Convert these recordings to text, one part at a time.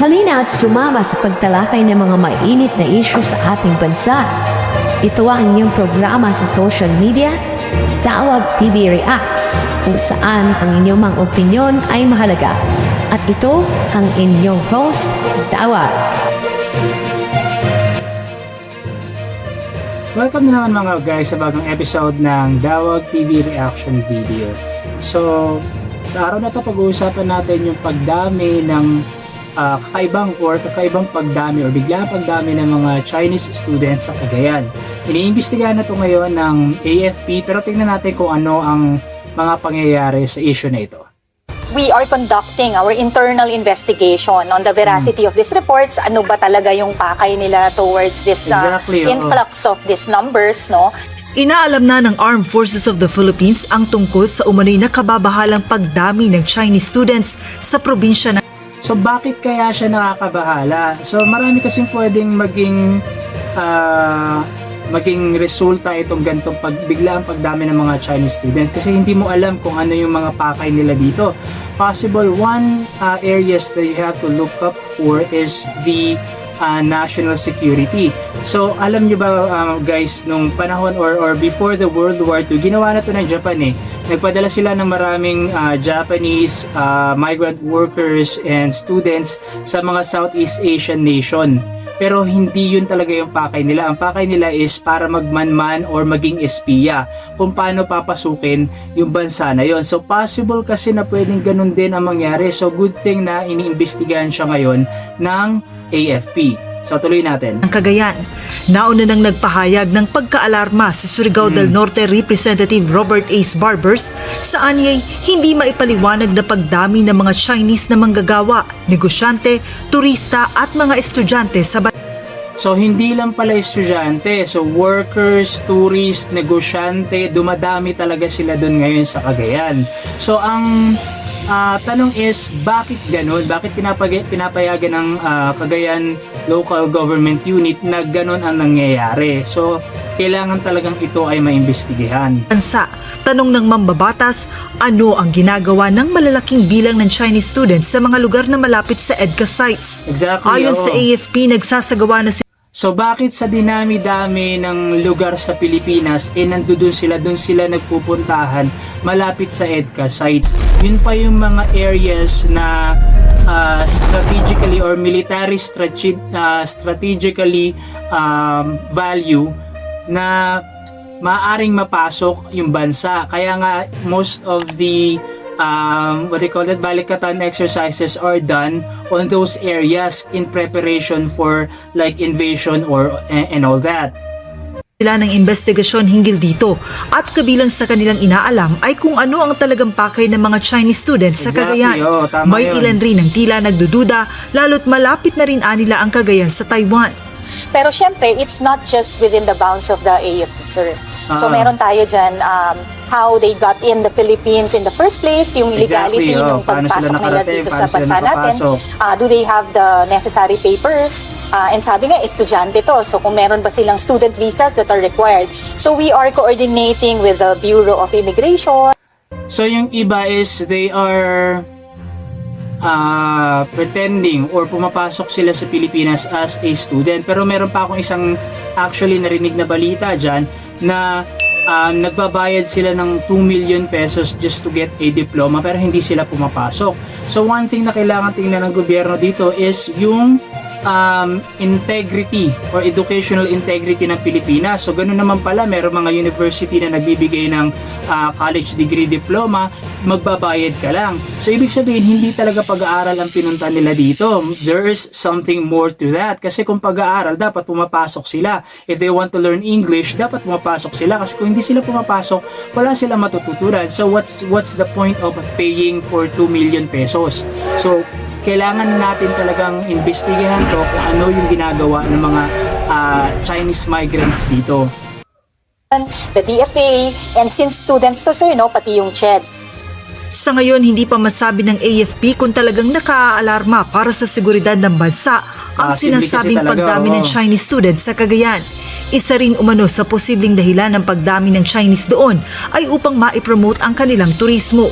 Halina at sumama sa pagtalakay ng mga mainit na issue sa ating bansa. Ito ang inyong programa sa social media, Tawag TV Reacts, kung saan ang inyong mga opinyon ay mahalaga. At ito ang inyong host, Tawag. Welcome na naman mga guys sa bagong episode ng Dawag TV Reaction Video. So, sa araw na to pag-uusapan natin yung pagdami ng ah, kakaibang or kakaibang pagdami or biglang pagdami ng mga Chinese students sa Cagayan. Iniimbestigahan na to ngayon ng AFP pero tingnan natin kung ano ang mga pangyayari sa issue na ito. We are conducting our internal investigation on the veracity of these reports. Ano ba talaga yung pakay nila towards this uh, Exactly, influx of these numbers, no? Inaalam na ng Armed Forces of the Philippines ang tungkol sa umano'y nakababahalang pagdami ng Chinese students sa probinsya ng So bakit kaya siya nakakabahala? So marami kasing pwedeng maging ah, maging resulta itong gantong pag biglaang pagdami ng mga Chinese students kasi hindi mo alam kung ano yung mga pakay nila dito. Possible one ah, areas that you have to look up for is the ah, national security. So alam nyo ba ah, guys nung panahon or or before the World War II ginawa na to ng Japan eh. Nagpadala sila ng maraming ah, Japanese ah, migrant workers and students sa mga Southeast Asian nation. Pero hindi yun talaga yung pakay nila. Ang pakay nila is para magmanman or maging espiya kung paano papasukin yung bansa na yon. So possible kasi na pwedeng ganun din ang mangyari. So good thing na iniimbestigahan siya ngayon ng AFP. So tuloy natin. Cagayan. Nauna nang nagpahayag ng pagkaalarma si Surigao del Norte Representative Robert Ace Barbers sa anyay hindi maipaliwanag na pagdami ng mga Chinese na manggagawa, negosyante, turista at mga estudyante sa. So hindi lang pala estudyante, so workers, tourists, negosyante, dumadami talaga sila doon ngayon sa Cagayan. So ang ah, tanong is bakit ganun? Bakit pinapag- pinapayagan ng ah, Cagayan Local Government Unit na ganun ang nangyayari? So kailangan talagang ito ay maimbestigahan. bansa. Tanong ng mambabatas, ano ang ginagawa ng malalaking bilang ng Chinese students sa mga lugar na malapit sa EDCA sites? Exactly. Ayon oo. sa AFP, nagsasagawa na So bakit sa dinami-dami ng lugar sa Pilipinas eh nandoon sila doon sila nagpupuntahan malapit sa EDCA sites. Yun pa yung mga areas na ah, strategically or military strate- ah, strategically um, value na maaring mapasok yung bansa. Kaya nga most of the um, what they call it, balikatan exercises are done on those areas in preparation for like invasion or and, and all that. sila ng investigasyon hinggil dito at kabilang sa kanilang inaalam ay kung ano ang talagang pakay ng mga Chinese students sa Exactly, Cagayan. oo, tama May yun. ilan rin ang tila nagdududa lalo't malapit na rin anila ang Cagayan sa Taiwan. Pero syempre, it's not just within the bounds of the AFP, sir. So Ah. meron tayo dyan um, how they got in the Philippines in the first place, yung Exactly, legality oh. ng pagpasok nila dito sa bansa natin. Ah, do they have the necessary papers? Ah, and sabi nga, estudyante to. So kung meron ba silang student visas that are required. So we are coordinating with the Bureau of Immigration, So yung iba is they are uh, pretending or pumapasok sila sa Pilipinas as a student. Pero meron pa akong isang actually narinig na balita dyan na um, nagbabayad sila ng 2 million pesos just to get a diploma pero hindi sila pumapasok. So one thing na kailangan tingnan ng gobyerno dito is yung um, integrity or educational integrity ng Pilipinas. So ganun naman pala, meron mga university na nagbibigay ng ah, college degree diploma, magbabayad ka lang. So ibig sabihin, hindi talaga pag-aaral ang pinunta nila dito. There is something more to that. Kasi kung pag-aaral, dapat pumapasok sila. If they want to learn English, dapat pumapasok sila. Kasi kung hindi sila pumapasok, wala silang matututunan. So what's what's the point of paying for 2 million pesos? So kailangan natin talagang investigahan to kung ano yung ginagawa ng mga ah, Chinese migrants dito. the DFA, and since students to, sir, no, pati yung CHED. Sa ngayon, hindi pa masabi ng AFP kung talagang nakaalarma para sa seguridad ng bansa ang kasi sinasabing talaga, pagdami ng oo. Chinese students sa Cagayan. Isa rin umano sa posibleng dahilan ng pagdami ng Chinese doon ay upang maipromote ang kanilang turismo.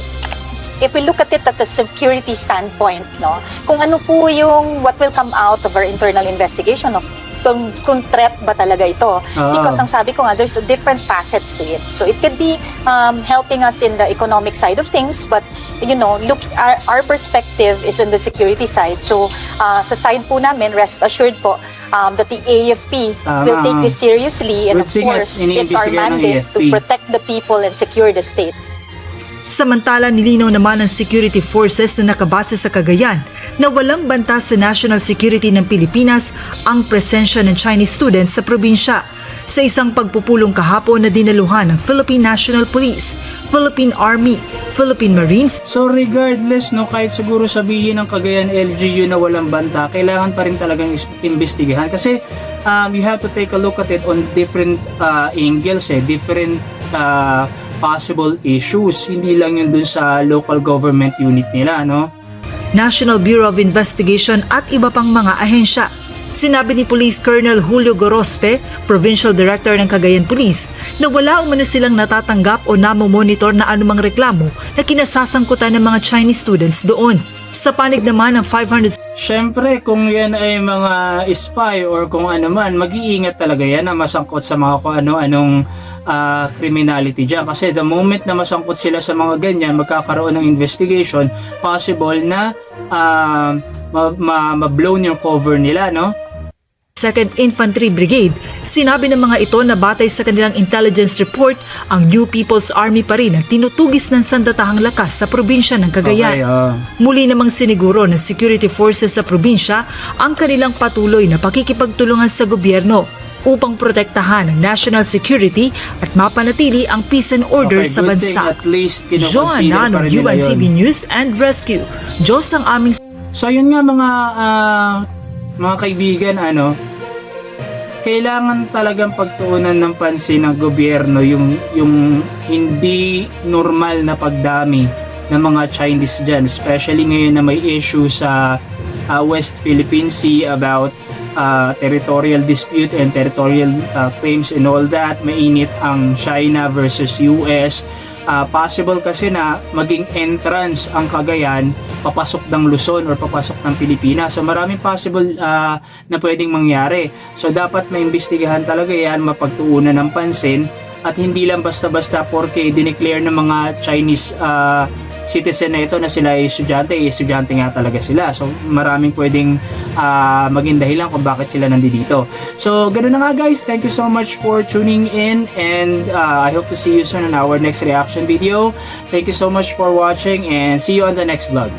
If we look at it at the security standpoint, no, kung ano po yung what will come out of our internal investigation, no, kung, kung threat ba talaga ito. Ah. Because ang sabi ko nga, there's different facets to it. So it could be um, helping us in the economic side of things, but you know, look, our, our perspective is in the security side. So uh, sa side po namin, rest assured po, um, that the AFP will Tama. take this seriously and Good of course, it's our ng mandate to protect the people and secure the state. Samantala nilinaw naman ng security forces na nakabase sa Cagayan na walang banta sa national security ng Pilipinas ang presensya ng Chinese students sa probinsya sa isang pagpupulong kahapon na dinaluhan ng Philippine National Police, Philippine Army, Philippine Marines So regardless, no, kahit siguro sabihin ng Cagayan LGU na walang banta, kailangan pa rin talagang imbestigahan. Kasi um, you have to take a look at it on different uh, angles, eh, different uh, possible issues. Hindi lang yun dun sa local government unit nila, no? National Bureau of Investigation at iba pang mga ahensya. Sinabi ni Police Colonel Julio Gorospe, Provincial Director ng Cagayan Police, na wala umano silang natatanggap o namomonitor na anumang reklamo na kinasasangkutan ng mga Chinese students doon. Sa panig naman ng 500 Siyempre, kung yan ay mga spy or kung ano man, mag-iingat talaga yan na masangkot sa mga kung ano-anong ah, criminality dyan. Kasi the moment na masangkot sila sa mga ganyan, magkakaroon ng investigation, possible na ah, ma- ma- ma-blow yung cover nila, no? 2nd Infantry Brigade, sinabi ng mga ito na batay sa kanilang intelligence report, ang New People's Army pa rin ang tinutugis ng sandatahang lakas sa probinsya ng Cagayan. Okay, ah. Muli namang siniguro ng security forces sa probinsya ang kanilang patuloy na pakikipagtulungan sa gobyerno upang protektahan ang national security at mapanatili ang peace and order Okay, sa bansa. rin nila UNTV. News and Rescue. Diyos ang aming So yun nga mga ah, mga kaibigan ano kailangan talagang pagtuunan ng pansin ng gobyerno yung yung hindi normal na pagdami ng mga Chinese dyan especially ngayon na may issue sa ah, West Philippine Sea about ah, territorial dispute and territorial ah, claims and all that. Mainit ang China versus US Ah, possible kasi na maging entrance ang Cagayan papasok ng Luzon or papasok ng Pilipinas. So maraming possible ah, na pwedeng mangyari. So dapat maimbestigahan talaga yan, mapagtuunan ng pansin at hindi lang basta-basta porque dineclare ng mga Chinese ah, citizen na ito na sila ay estudyante, eh, estudyante nga talaga sila. So maraming pwedeng ah, maging dahilan kung bakit sila nandito. So ganun na nga guys, thank you so much for tuning in and ah, I hope to see you soon on our next reaction video. Thank you so much for watching and see you on the next vlog.